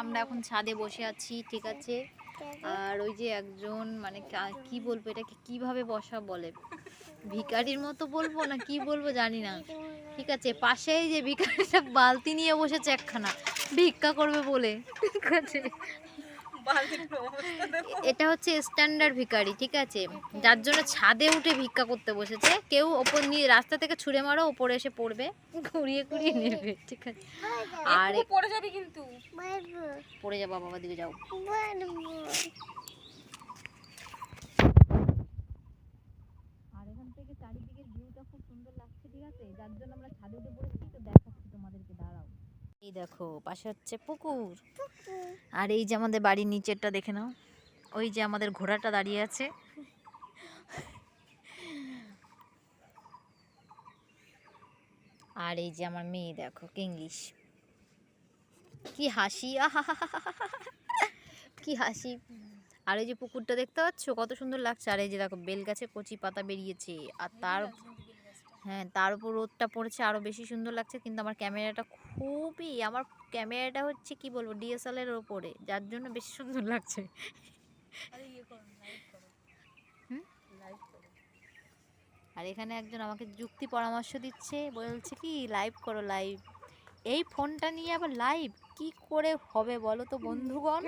আমরা এখন ছাদে বসে আছি, ঠিক আছে? আর ওই যে একজন মানে কি বলব এটাকে কীভাবে বসা বলে? ভিকারির মতো বলব না কি বলব জানি না। ঠিক আছে, পাশেই যে ভিকারিটা বালতি নিয়ে বসেছে একখানা, ভিক্ষা করবে বলে। ঠিক আছে? এটা হচ্ছে স্ট্যান্ডার্ড ভিকারি ঠিক আছে? যার জন্য ছাদে উঠে ভিক্ষা করতে বসেছে। কেউ ওপর নিয়ে রাস্তা থেকে ছুঁড়ে মারো ওপরে এসে পড়বে ঘুরিয়ে ঘুরিয়ে নেবে ঠিক আছে? আর পড়ে যাবি কিন্তু। পড়ে যাব বাবা দিকে যাও। আর এখান থেকে চারিদিকের ভিউটা খুব সুন্দর লাগছে ঠিক আছে? যার জন্য আমরা ছাদে উঠে পড়েছি। এই দেখো পাশে হচ্ছে পুকুর। আর এই যে আমাদের বাড়ির নিচেরটা দেখে নাও ওই যে আমাদের ঘোড়াটা দাঁড়িয়ে আছে। আর এই যে আমার মেয়ে দেখো কিঙ্গিস কি হাসি আহা কি হাসি। আর এই যে পুকুরটা দেখতে পাচ্ছ কত সুন্দর লাগছে। আর এই যে দেখো বেল গাছে কচি পাতা বেরিয়েছে। আর তার হ্যাঁ তার উপর রোদটা পড়েছে আরও বেশি সুন্দর লাগছে। কিন্তু আমার ক্যামেরাটা খুবই আমার ক্যামেরাটা হচ্ছে কি বলব ডিএসএলআর এর ওপরে যার জন্য বেশি সুন্দর লাগছে। আর এখানে একজন আমাকে যুক্তি পরামর্শ দিচ্ছে বলছে কি লাইভ করো লাইভ এই ফোনটা নিয়ে আবার লাইভ কি করে হবে বলো তো বন্ধুগণ?